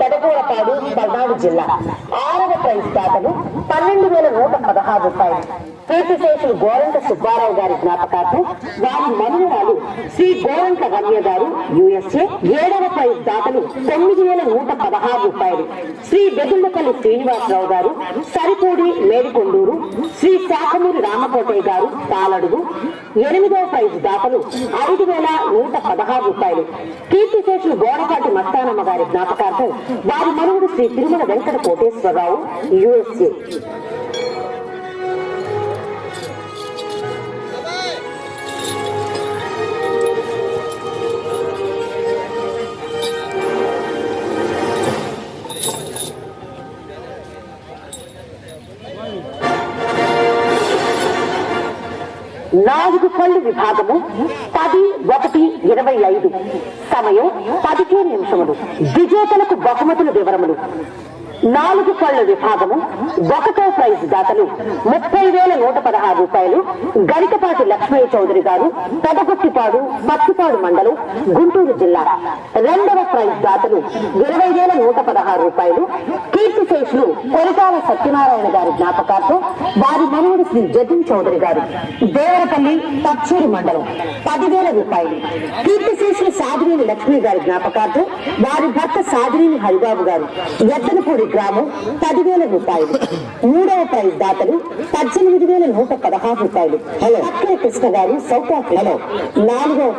పెదకూరపాడు పల్నాడు జిల్లా. ఆరవ ప్రైజ్ దాతలు పన్నెండు వేల నూట పదహారు రూపాయలు. కీర్తిశేషులు గోరంట సుబ్బారావు గారి జ్ఞాపకార్థం వారి మనుమరాలు శ్రీ గోరంట రమ్య గారు యుఎస్ఏ ఏడవ ప్రైజ్ దాతలు తొమ్మిది వేల నూట పదహారు రూపాయలు. శ్రీ బెదుళ్ళపల్లి శ్రీనివాసరావు గారు సరిపూడి మేడికొండూరు శ్రీ శాఖమూరి రామకోటయ్య గారు తాలడుగు ఎనిమిదవ ప్రైజ్ దాతలు ఐదు వేల నూట పదహారు రూపాయలు. కీర్తిశేషులు గోడపాటి మస్తానమ్మ గారి జ్ఞాపకార్థం వారి మనుగుడు శ్రీ తిరుమల వెంకట కోటేశ్వరరావు యుఎస్ఏ. నాలుగు పళ్ళు విభాగము పది ఒకటి ఇరవై ఐదు. సమయం పదిహేను నిమిషములు. విజేతలకు బహుమతుల వివరములు. నాలుగు పళ్ళ విభాగము ఒకటో ప్రైజ్ దాతలు ముప్పై వేల నూట పదహారు రూపాయలు గరికపాటి లక్ష్మయ్య చౌదరి గారు పెదగుట్టిపాడు పత్తిపాడు మండలం గుంటూరు జిల్లా. రెండవ ప్రైజ్ దాతలు ఇరవై వేల నూట పదహారు రూపాయలు కీర్తిశేషులు కొరటాల సత్యనారాయణ గారి జ్ఞాపకార్థం వారి మనవుడు శ్రీ జతిన్ చౌదరి గారు. దేవరపల్లి పచ్చూరు మండలం పదివేల రూపాయలు. కీర్తిశేషులు సాధినేని లక్ష్మి గారి జ్ఞాపకార్థం వారి భర్త సాధినేని హరిబాబు గారు ఎద్దనపూడి గ్రామం పదివేల రూపాయలు. మూడవ ప్రైజ్ దాతలు పద్దెనిమిది వేల నూట పదహారు రూపాయలు. హలో. అక్కయ్య కృష్ణ గారు సౌత్ ఆఫ్రికా నాలుగవ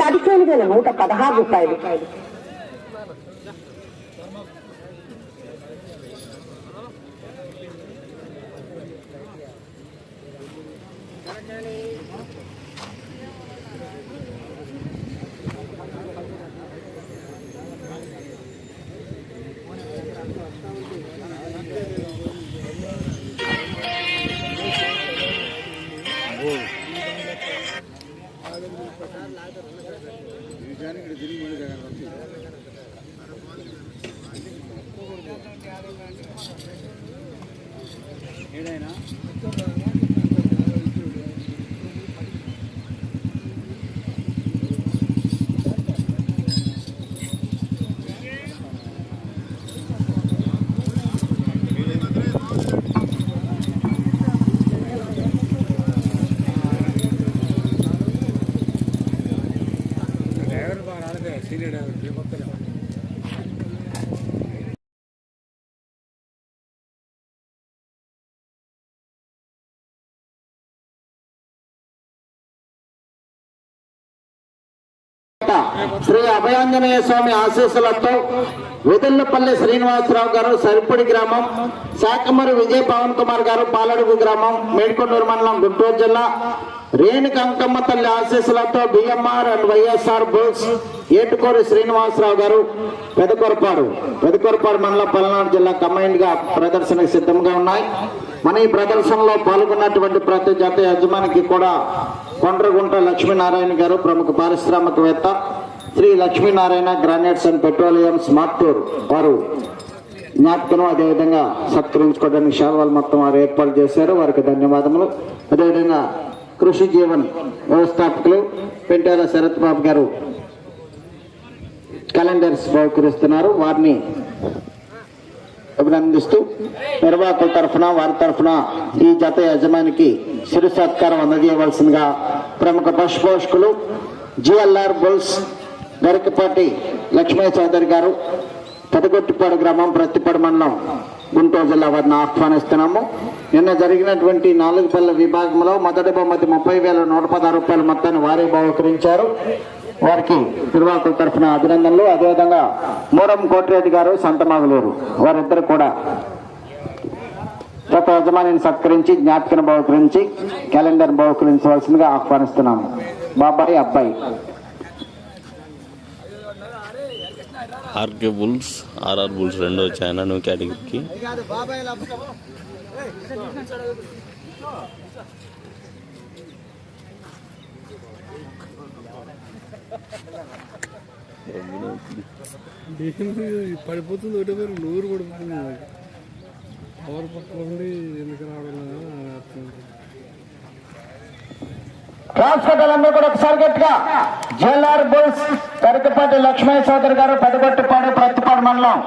పదిహేను వేల నూట పదహారు రూపాయలు. ఏదైనా శ్రీ అభయాంజనేయ స్వామి ఆశీస్సులతో వెదల్లపల్లి శ్రీనివాసరావు గారు సరిపొడి గ్రామం శాఖమరి విజయ్ పవన్ కుమార్ గారు పాలడుగు గ్రామం మేడ్కొండూరు మండలం గుంటూరు జిల్లా రేణుక అంకమ్మ తల్లి ఆశీస్సులతో BMR and YSR bulls Etukori Srinivasarao గారు పెదకొరపాడు. పెదకొరపాడు మండలం పల్నాడు జిల్లా కమైండ్గా ప్రదర్శనకు సిద్ధంగా ఉన్నాయి. మన ఈ ప్రదర్శనలో పాల్గొన్నటువంటి ప్రతి జత యజమానికి కూడా కొండ్రగుంట లక్ష్మీనారాయణ గారు ప్రముఖ పారిశ్రామికవేత్త Shri Lakshminarayana granites and petroleum smart వారు జ్ఞాపకను అదేవిధంగా సత్కరించుకోవడానికి శాల్వాలు మొత్తం వారు ఏర్పాటు చేశారు. వారికి ధన్యవాదములు. అదేవిధంగా కృషి జీవన్ వ్యవస్థాపకులు పెంటాల శరత్ బాబు గారు క్యాలెండర్స్ బహుకరిస్తున్నారు. వారిని అభినందిస్తూ నిర్వాహకుల తరఫున వారి తరఫున ఈ జత యజమానికి సిరు సత్కారం అందజేయవలసిందిగా ప్రముఖ పశుపోషకులు జిఎల్ఆర్ బుల్స్ గరికపాటి లక్ష్మయ్య చౌదరి గారు పెదగొట్టిపాడు గ్రామం ప్రతిపాడు మండలం గుంటూరు జిల్లా వారిని ఆహ్వానిస్తున్నాము. నిన్న జరిగినటువంటి నాలుగు పల్ల విభాగంలో మొదటి బహుమతి ముప్పై వేల నూట పదహారు రూపాయల మొత్తాన్ని వారే బహుకరించారు. వారికి నిర్వాహకుల తరఫున అభినందనలు. అదేవిధంగా మూరం కోటిరెడ్డి గారు సంతమాగులేరు. వారిద్దరు కూడా గత యజమానిని సత్కరించి జ్ఞాపికను బహుకరించి క్యాలెండర్ బహుకరించవలసిందిగా ఆహ్వానిస్తున్నాము. బాబాయ్ అబ్బాయి. ఆర్కే బుల్స్ ఆర్ఆర్ బుల్స్ రెండో వచ్చాయన్న న్యూ కేటగిరీకి. పడిపోతుంది ఒకటే పేరు నూరు పడిపోతుంది. పవర్ ఉండి ఎందుకు రావడం కాదు. రాష్ట్రాలందరూ కూడా ఒకసారి గట్టిగా జేఎల్ఆర్ బుల్స్ కరికపాటి లక్ష్మయ్య చౌదరి గారు పెదగొట్టుపాడు ప్రతిపాడు మండలం.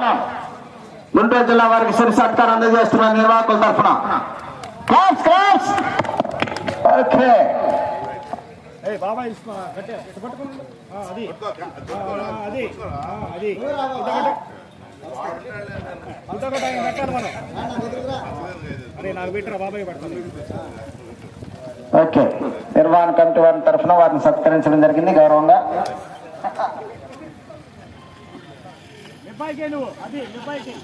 గుంటూరు జిల్లా వారికి సిరి సత్కారం అందజేస్తున్న నిర్వాహకుల తరఫున. Class class okay. బాబాయ్ అది. అది. అది. అంతా కూడా ఆయన పెట్టాలి మనం. అరే నాకు పెట్టరా బాబాయ్ పెడతాను ఓకే. నిర్వహణ కమిటీ వారి తరఫున వారిని సత్కరించడం జరిగింది గౌరవంగా. నిబ్బాయికే నువ్వు. అది నిబ్బాయికి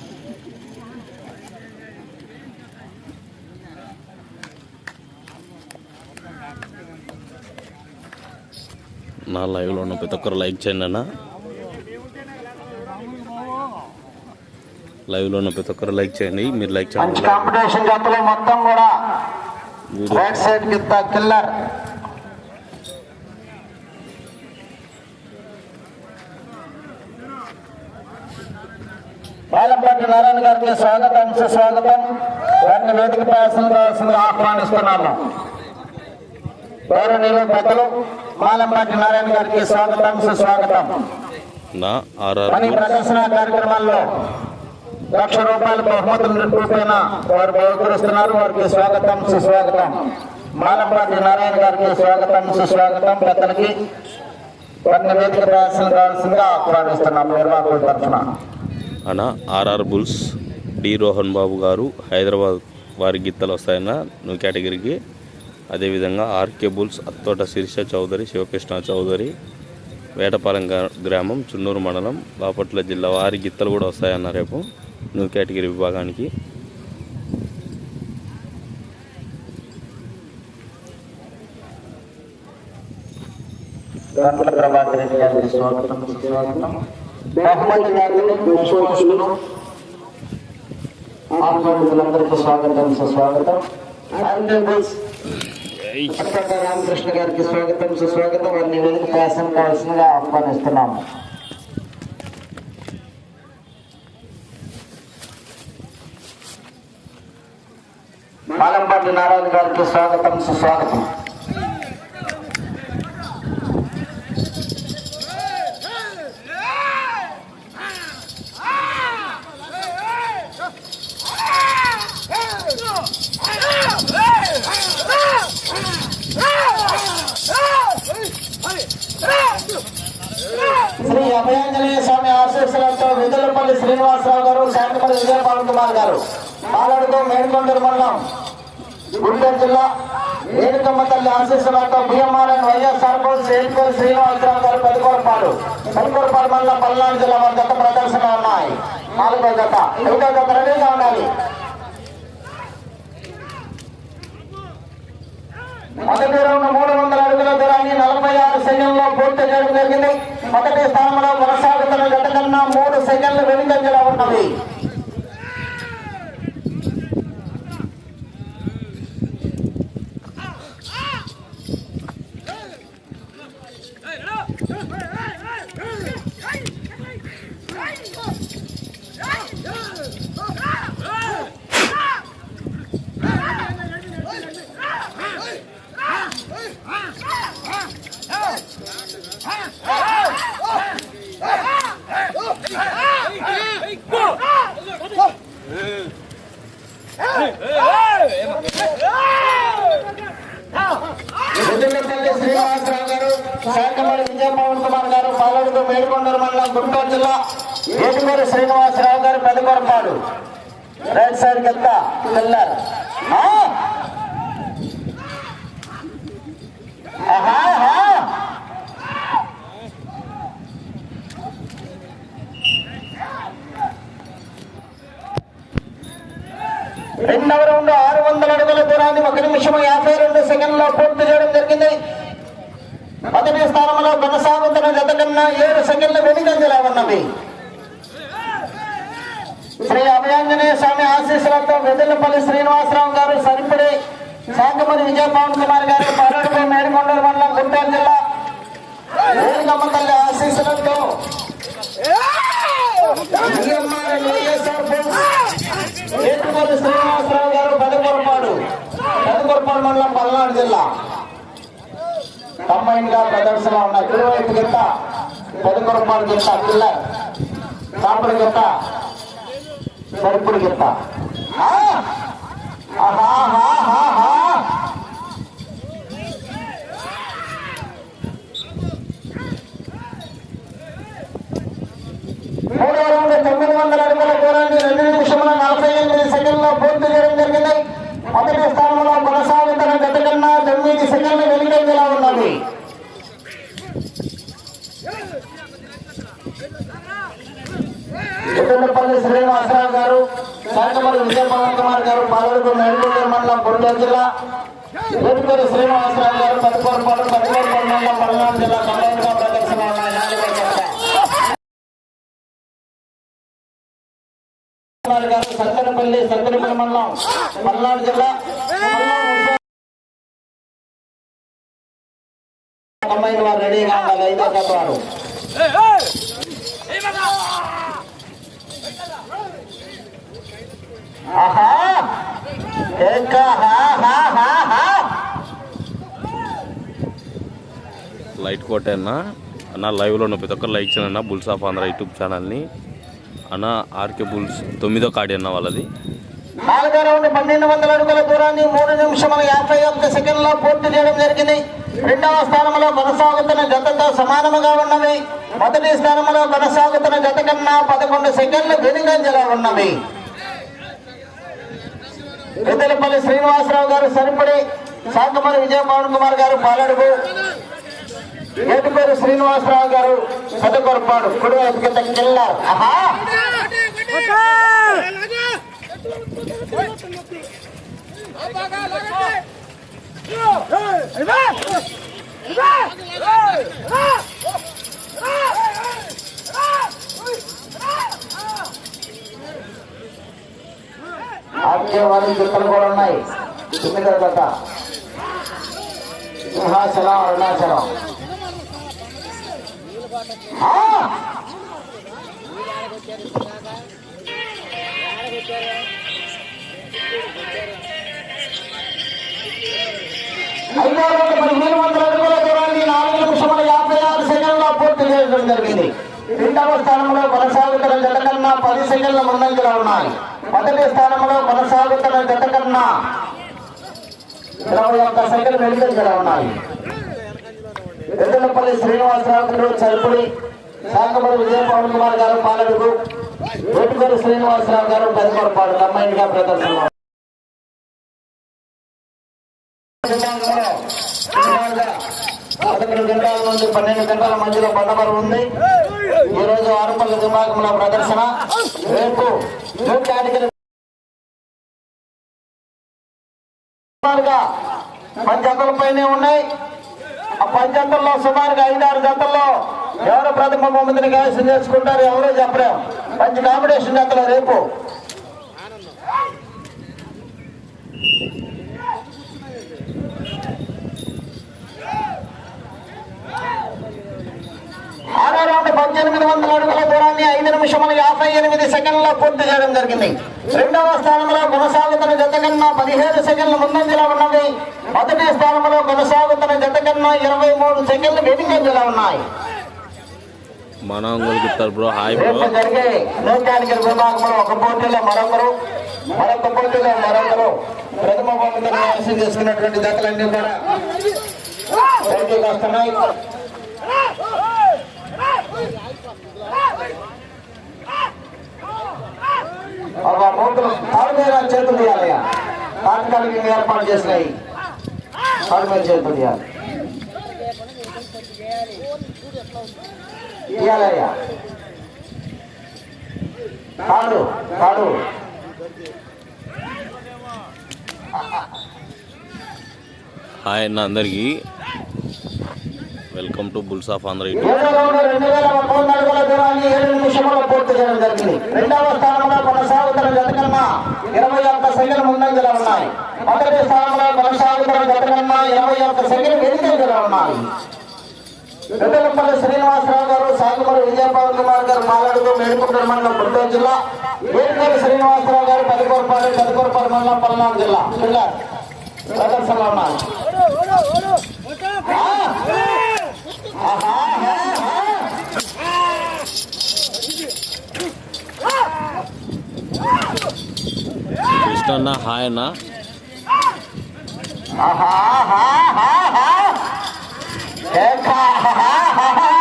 నా లైవ్లో ఉన్న ప్రతి ఒక్కరు లైక్ చేయండి అన్న. లైవ్లో ఉన్న ప్రతి ఒక్కరు లైక్ చేయండి. మీరు లైక్ చేయండి. కాంపిటీషన్ మొత్తం కూడా. రైట్ సైడ్ కింద కిల్లర్ బాలపాటి నారాయణ గారికి స్వాగతం సుస్వాగతం. వారిని వేదిక ప్రయాసం కావాల్సిందిగా ఆహ్వానిస్తున్నాను. గౌరవనీయులు పెద్దలు? బాలంపాటి నారాయణ గారికి స్వాగతం సుస్వాగతం. పని ప్రదర్శన కార్యక్రమాల్లో లక్ష రూపాయల బహుమతులు రూపేణ వారు బహుకరిస్తున్నారు. వారికి స్వాగతం సుస్వాగతం. మాలంపాటి నారాయణ గారికి స్వాగతం సుస్వాగతం. పెద్దలకి కొన్ని వేదిక ప్రయాసం కావాల్సిందిగా ఆహ్వానిస్తున్నాం నిర్వాహకుల తరఫున. అన్న RR bulls D Rohan Babu గారు హైదరాబాద్ వారి గీతలు వస్తాయన్న నువ్వు కేటగిరీకి అదేవిధంగా ఆర్కే బుల్స్ అత్తోట శిరీష చౌదరి శివకృష్ణ చౌదరి వేటపాలెం గ్రా- గ్రామం చున్నూరు మండలం బాపట్ల జిల్లా వారి గిత్తలు కూడా వస్తాయన్న రేపు న్యూ కేటగిరీ విభాగానికి. స్వాగతం. సుస్వాగతం రామకృష్ణ గారికి స్వాగతం సుస్వాగతం వారిని వేదిక ప్రయాసం కావాల్సిందిగా ఆహ్వానిస్తున్నాము. మాలంపాటి నారాయణ గారికి స్వాగతం సుస్వాగతం మండలం గుంటూరు జిల్లా ఏనుకమ్మ తల్లి ఆశీస్సులతో బిఎంఆర్ఎన్ వైఎస్ఆర్ బోస్ ఏనుకోలు శ్రీనివాసరావు గారు పెదకొరపాడు. పెదకొరపాడు మండలం పల్నాడు జిల్లా వారి గత ప్రదర్శన ఉన్నాయి. నాలుగో గత ఐదో గత రెడీగా ఉండాలి. మొదటి రౌండ్ మూడు వందల అడుగుల దూరాన్ని నలభై ఆరు సెకండ్లో పూర్తి చేయడం జరిగింది. మొదటి స్థానంలో కొనసాగుతున్న గత కన్నా మూడు సెకండ్లు వెనుకంజలో ఉన్నది. శ్రీనివాసరావు గారు శాఖమూడి విజయమోహన్ కుమార్ గారు పాలడుగు మేడుకొండూరు మండలం గుంటూరు జిల్లా ఏటుమూరి శ్రీనివాసరావు గారు పెదకొరపాడు రైట్ సైడ్ కింద పిల్లర్ రెండవ రౌండ్ ఆరు వందల అడుగుల దూరాన్ని ఒక నిమిషం యాభై రెండు సెకండ్లో పూర్తి చేయడం జరిగింది. మొదటి స్థానంలో కొనసాగుతున్న జత కన్నా ఏడు సెకండ్లు వెనుకంజలా ఉన్నవి. శ్రీ అభయాంజనేయ స్వామి ఆశీస్సులతో వెదలపల్లి శ్రీనివాసరావు గారు సరిపడి శాంతమూరి విజయ పవన్ కుమార్ గారు పర్యటన మేడికొండూరు మండలం గుంటూరు జిల్లా వేణుగమ్మ తల్లి ఆశీస్సులతో వైఎస్ఆర్ బోస్ శ్రీనివాసరావు గారు పెదకొరపాడు పెదకొరపాడు మండలం పల్నాడు జిల్లా. కంబైన్గా ప్రదర్శన ఉన్నాయి. కుడివైపు గిట్ట పెదకొరపాడు గిట్ట పిల్లర్ కాపుడు గిట్ట సరుపుడు గిట్ట మూడు వందల రౌండ్ తొమ్మిది వందల అడుగుల స్థానంలో పూర్తి చేయడం జరిగింది. మొదటి స్థానంలో కొనసాగుతున్న గత కన్నా తొమ్మిది సెకండ్లు వెనుకంజలా ఉన్నది? ఉత్తరపల్లి శ్రీనివాసరావు గారు శాఖమల్లి విజయపవన్ కుమార్ గారు పాలడుగు మేల్కొండ మండలం గుంటూరు జిల్లా. వేటుకూరి శ్రీనివాసరావు గారు పదకొండు పదకొండు మండలం పల్నాడు జిల్లా కంబైన్గా ప్రదర్శన ఉన్నాయి నాలుగో జత. కుమార్ గారు సత్తెనపల్లి సత్తెనపల్లి మండలం పల్నాడు జిల్లా అమ్మాయిన వారు రెడీ కావాలి ఐదో జత వారు. ఆహా! లైట్ కొట్టేన్న అన్న లైవ్లో ఉన్న ప్రతి ఒక్కరు లైక్ చేయండి అన్న బుల్స్ ఆంధ్ర యూట్యూబ్ ఛానల్ని. అన్న ఆర్కే బుల్స్ తొమ్మిదో కాడి అన్న వాళ్ళది. నాలుగో రౌండ్ పన్నెండు వందల అడుగుల దూరాన్ని మూడు నిమిషముల యాభై ఒక్క సెకండ్లో పూర్తి చేయడం జరిగింది. రెండవ స్థానంలో కొనసాగుతున్న జతతో సమానముగా ఉన్నవి. మొదటి స్థానంలో కొనసాగుతున్న జత కన్నా పదకొండు సెకండ్లు వెనుగంజలా ఉన్నవి. పెద్దలపల్లి శ్రీనివాసరావు గారు సరిపడి శాంతమల్లి విజయమోహన్ కుమార్ గారు పాలడుగు. ఏటుపేరు శ్రీనివాసరావు గారు పెద్దకొరపాడు కుడివైపు కింద కిల్లర్. ఆహా! ఆరోగ్యవాది జుట్టలు కూడా ఉన్నాయి. తొమ్మిదో జత సింహాచలం అరుణాచలం. పదిహేను వందల అడుగుల దూరాన్ని నాలుగు నిమిషముల యాభై ఆరు సెకండ్ల పూర్తి చేయడం జరిగింది రెండవ స్థానంలో కొనసాగుతున్న జత కన్నా పది సెకండ్ల ముందంజలో ఉన్నాయి మొదటి స్థానంలో కొనసాగుతున్న జత కన్నా ఇరవై ఒక్క సెకండ్ వెనుకంజలో ఉన్నాయి. ఎద్దలపల్లి శ్రీనివాసరావు గారు చల్పుడి శాఖపడి విజయ పవన్ కుమార్ గారు పాలడుగు వేటుకూరి శ్రీనివాసరావు గారు పెదకొరపాడు కంబైన్గా ప్రదర్శన పదకొండు గంటల నుండి పన్నెండు గంటల మధ్యలో బండబరు ఉంది. ఈ రోజు ఆరుపల్లి విభాగంలో ప్రదర్శన. రేపు మధ్య కేటగిరీ పైనే ఉన్నాయి. పది జతల్లో సుమారుగా ఐదారు జతల్లో ఎవరు ప్రథమ బహుమతిని కైవసం చేసుకుంటారు ఎవరో చెప్పలేము మంచి కాంపిటీషన్ జతలు రేపు ఆరో పద్దెనిమిది వందల అడుగుల దూరాన్ని ఐదు నిమిషముల యాభై ఎనిమిది సెకండ్ల పూర్తి చేయడం జరిగింది. రెండవ స్థానంలో కొనసాగుతున్న జత కన్నా పదిహేడు సెకండ్ల ముందంజలో ఉన్నవి. మొదటి స్థానంలో కొనసాగుతున్న జత కన్నా ఇరవై మూడు సెకండ్లు వెనుకంజలో ఉన్నాయి. మన ఒంగోలు బ్రో హాయ్ బ్రో. జరిగే విభాగంలో ఒక పోటీలో మరొకరు మరొక పోటీలో మరొకరు ప్రథమ చేసుకున్నటువంటి జతలన్నీ కూడా పోటీకి వస్తున్నాయి. మూతులు తాడు మీద చేతులు తీయాలయ్యా. తాత్కాలికంగా ఏర్పాటు చేసినాయి. తాడు మీద చేతులు తీయాలి. తీయాలయ్యా. తాడు తాడు అందరికీ. Welcome to bulls of Andhra రెండు వేల ఏడు పూర్తి చేయడం రెండవ స్థానంలో కొనసాగుతున్న జత కన్నా ఇరవై ఒక్క సెకండ్ ముందంజలో ఉన్నాయి. మొదటి స్థానంలో కొనసాగుతున్న జత కన్నా ఇరవై ఒక్క సెకండ్ వెనుకంజలో ఉన్నాయి. వెంకటపల్లి శ్రీనివాసరావు గారు సాగుమూరి విజయపాల్ కుమార్ గారు మాట్లాడుతూ మేడుకుంటారు మండలం గుంటూరు జిల్లా వేడుకల్లి శ్రీనివాసరావు గారు పదికొరపాలి పదికొరపాలి మండలం పల్నాడు జిల్లా. జిల్లా ప్రదర్శనలో ఉన్నారు ఇష్టం నా హాయనా ఆహా ఆహా ఆహా ఆహా ఆహా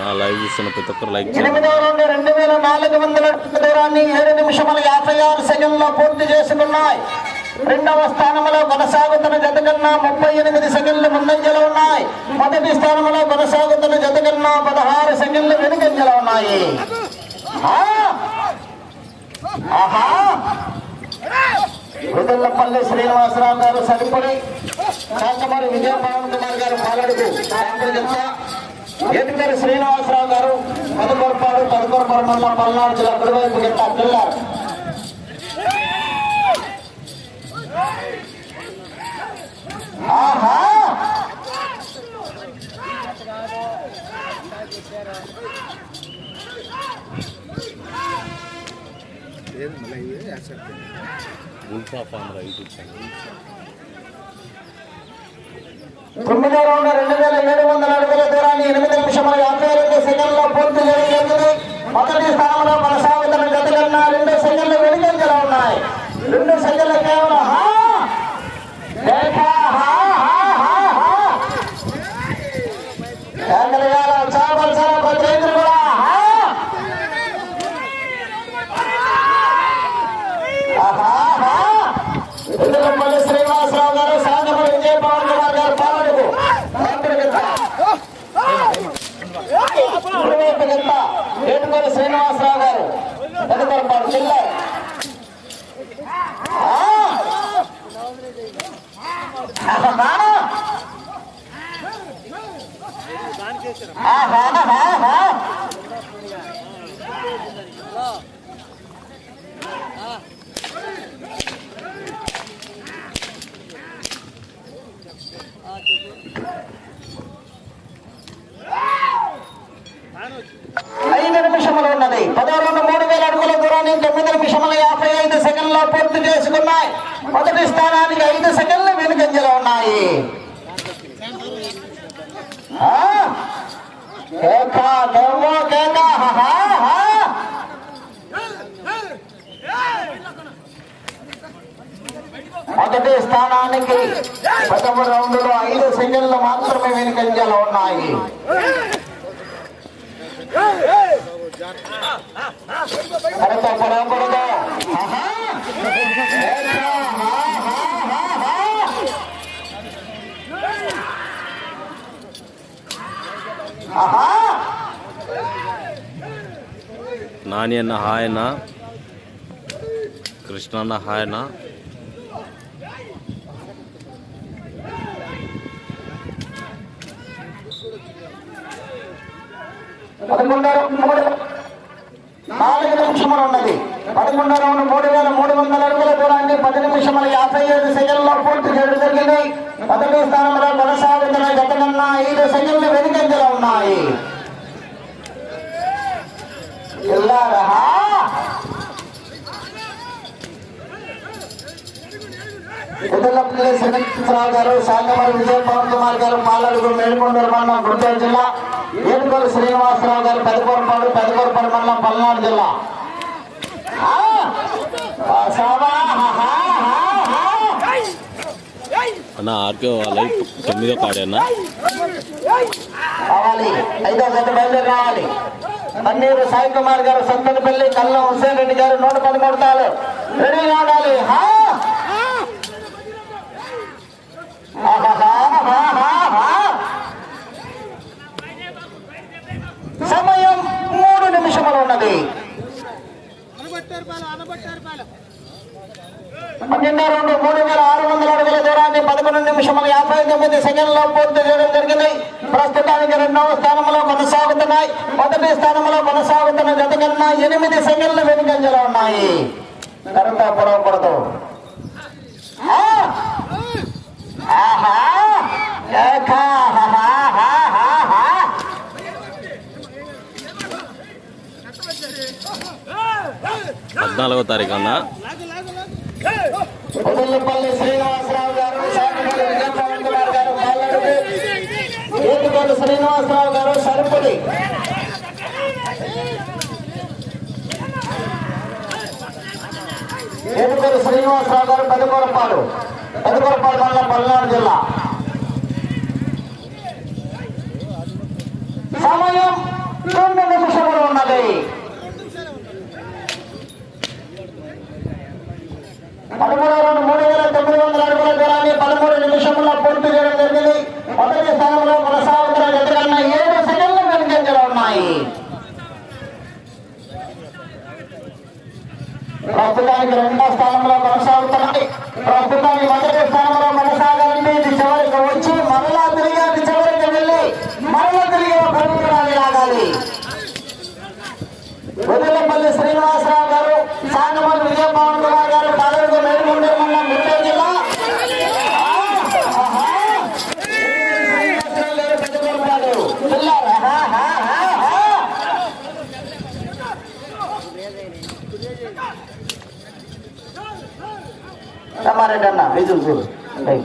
నా లైవ్ చూస్తున్న ప్రతి ఒక్కరు లైక్ నుండి రెండు వేల నాలుగు వందల దూరాన్ని ఏడు నిమిషముల యాభై ఆరు సెకండ్లో పూర్తి చేసుకున్నాయి. రెండవ స్థానంలో కొనసాగుతున్న జత కన్నా ముప్పై ఎనిమిది సెకండ్లు ముందంజలో ఉన్నాయి. మొదటి స్థానంలో కొనసాగుతున్న జత కన్నా పదహారు సెకండ్లు వెనుకంజలో ఉన్నాయి. ఆ! ఆహా! విదల్లపల్లి శ్రీనివాసరావు గారు సరిపడి కాకమారి విజయభావన్ కుమార్ గారు పాలడుగు. ఎటుగారు శ్రీనివాసరావు గారు పదకొరపాడు పదకొరపాడు మండలం పల్నాడు జిల్లా కుడివైపు గట్ట పిల్లారు. ఆహా! ఉల్ఫా ఆంధ్ర యూట్యూబ్ ఛానల్ తొమ్మిదో రెండు వేల ఏడు వందల అడుగుల దూరాన్ని ఎనిమిది నిమిషముల యాభై రెండు సెకండ్లో పూర్తి చేయడం జరిగింది మొదటి స్థానంలో కొనసాగుతుంది జత కన్నా రెండు సెకండ్లు వెనుకంజలో ఉన్నాయి రెండు సెకండ్లు కేవలం హా! ఏక, హా, హా, హా, హా. కేకలయాల చావల్సిన ప్రతినిధులు కూడా హా! ఆహా, హా. ఎదురుపల్లి శ్రీనివాసరావు గారు సాగపల్లి విజయ పవన్ కుమార్ గారు పాలనకు కుడివైపు గంట ఏటుపల్లి శ్రీనివాసరావు గారు ఎదురుపాడు చిల్లర్ ఆహా నిమిషములు ఉన్నది పదో రెండు మూడు వేల అడుగుల దూరాన్ని తొమ్మిది నిమిషముల యాభై ఐదు సెకండ్లో పూర్తి చేసుకున్నాయి మొదటి స్థానానికి ఐదు సెకండ్లు వెనుకంజలో ఉన్నాయి ఆ? కేక, కేవ్వ, కేక, హహా, హా. మొదటి స్థానానికి ప్రథమ రౌండ్లో ఐదు సెకండ్లు మాత్రమే వెనుకంజలు ఉన్నాయి కరెక్ట్ పడకూడదు ఆహా. ఆహా. నాని అన్న హాయ్ అన్న. కృష్ణ అన్న హాయ్ అన్న. పదకొండు నాలుగు నిమిషములు ఉన్నది. పదకొండు రౌండ్ మూడు వేల మూడు వందల అడుగుల దూరాన్ని పది నిమిషముల యాభై ఐదు సెకండ్లో పూర్తి చేయడం జరిగింది. మొదటి స్థానంలో కొనసాగుతున్న గత కన్నా ఐదు సెకండ్లు వెనుకంజలో ఉన్నాయి. ఎల్లారా? ఎదులపల్లి గారు శాంతమరి విజయ పవన్ కుమార్ గారు మాలడుగు మేలుకొండూరు మండలం గుంటూరు జిల్లా ఏడుకొల్లు శ్రీనివాసరావు గారు పెదకూరపాడు పెదకూరపాడు మండలం పల్నాడు జిల్లా. అన్న ఆర్కే వాళ్ళ తొమ్మిదో కాడే అన్న ఐదో గంట బయలుదేరి రావాలి. పన్నీరు సాయి కుమార్ గారు సంతనపల్లి కల్లం హుసేన్ రెడ్డి గారు నూట పదమూడు తాలు రెడీ కావాలి సమయం మూడు నిమిషములు ఉన్నది. పన్నెండు రెండు మూడు వేల ఆరు వందల అడుగుల దూరాన్ని పదకొండు నిమిషముల యాభై తొమ్మిది సెకండ్లో పూర్తి చేయడం జరిగింది. ప్రస్తుతానికి రెండవ స్థానంలో కొనసాగుతున్నాయి. మొదటి స్థానంలో కొనసాగుతున్న జత కన్నా ఎనిమిది సెకండ్లు వెనుకంజలో ఉన్నాయి. కరెంట్ పొడవకూడదు ఆహా! ఏకా! పద్నాలుగో తారీఖు అన్నా. ఉదల్లపల్లి శ్రీనివాసరావు గారు శాఖపల్లి కుమార్ గారు పాలడుగు ఏడుగోలు శ్రీనివాసరావు గారు సరుపుడి. ఏడుగోలు శ్రీనివాసరావు గారు పెదకూరపాడు. పెదకూరపాడు మండలం పల్నాడు జిల్లా. సమయం రెండు నిమిషములు ఉన్నది పదమూడు రెండు మూడు వేల తొమ్మిది వందల అడుగుల దూరాన్ని పదమూడు నిమిషంలో పూర్తి చేయడం జరిగింది మొదటి స్థానంలో కొనసాగుతున్న జత కన్నా ఏడు సెకండ్లు వెనుకంజలో ఉన్నాయి ప్రస్తుతానికి రెండో స్థానంలో కొనసాగుతున్నాయి ప్రస్తుతానికి మొదటి స్థానంలో కొనసాగాలంటే ఇది చివరికి వచ్చి మరలా తిరిగి అది చివరికి వెళ్ళి మరలా తిరిగి ఒక పరుగురాన్ని లాగాలి వదిలేపల్లి శ్రీనివాసరావు గారు సాగమల్ విజయపవన్ కుమార్ గారు పాలనకు మేలుగుండే మండలం గుంటూరు జిల్లా ఆహా! శ్రీనివాసరావు గారు పెద్దగొడపాడు. పిల్లారు. ఆహా, ఆహా, ఆహా! రమారెడ్డి అన్న విజులు చూడు ఏయ్.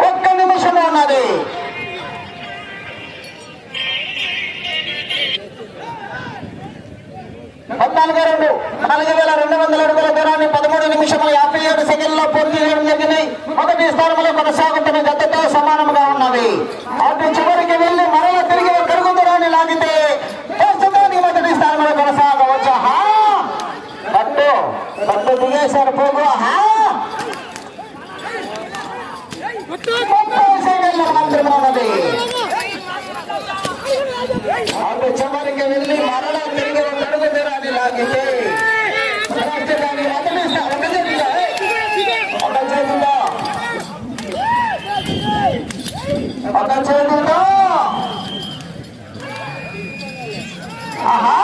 ఒక్క నిమిషం ఉన్నది పద్నాలుగు రెండు నాలుగు వేల రెండు వందల అడుగుల దూరాన్ని పదమూడు నిమిషముల యాభై ఏడు సెకండ్లో పూర్తి చేయడం జరిగింది మొదటి స్థానంలో కొనసాగుతున్న గతతో సమానంగా ఉన్నది అటు చివరికి వెళ్ళి మరల తిరిగి ఒక అడుగు దూరాన్ని లాగితే ప్రస్తుతానికి మొదటి స్థానంలో కొనసాగవచ్చు హా పట్టు పట్టు దిగేశారు పోగు హా ముప్పై సెకండ్ల మాత్రమే ఉన్నది అటు చివరికి వెళ్ళి మరలా తిరిగి ఒక అడుగు దూరాన్ని లాగితే ప్రస్తుతానికి మొదటి స్థానం ఒక చేతిలో, ఏయ్! ఒక చేతిలో ఒక చేతితో ఆహా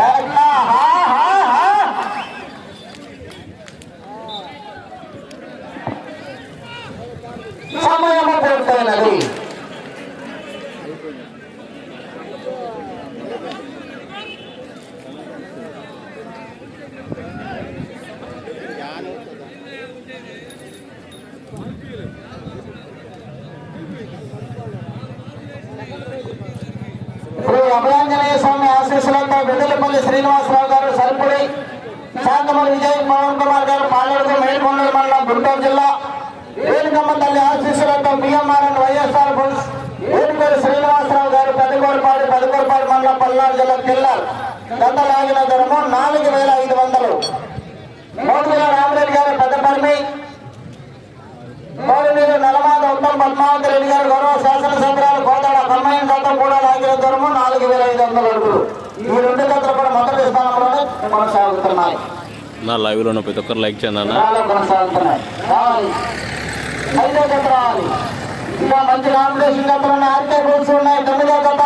ఏక, హా, హా, హా. సమయము పూర్తయినది శ్రీ అభయాంజనేయ స్వామి ఆశీస్సులతో వెదలపల్లి శ్రీనివాసరావు గారు సరిపుడి శాంతమూరి విజయ్ పవన్ కుమార్ గారు పాలడుగు మేల్కొండల మండలం గుంటూరు జిల్లా వేణుకమ్మ తల్లి ఆశీస్సులతో BMRN YSR bulls Venukuru Srinivasarao గారు పెదకూరుపాడు పెదకూరుపాడు మండలం పల్నాడు జిల్లా కిల్లర్ గత ధరము నాలుగు వేల ఐదు వందలు. మోదుల రామరెడ్డి గారు పెద్దపల్లి. కోరినీరు నలమాద పద్మావతి రెడ్డి గారు గౌరవ శాసనసభ్యురాలు కోదాడ కమ్మాయిన్ గతం కూడా లాగిన దూరము నాలుగు వేల ఐదు వందల అడుగులు. ఈ రెండు జతలు కూడా మొదటి స్థానంలోనే కొనసాగుతున్నాయి. నా లైవ్లో ఉన్న ప్రతి ఒక్కరు లైక్ చేయండి కొనసాగుతున్నాయి. ఐదో జత రావాలి. ఇంకా మంచి కాంపిటీషన్ జతలు ఉన్నాయి. ఆర్కే గోల్స్ ఉన్నాయి. తొమ్మిదో జత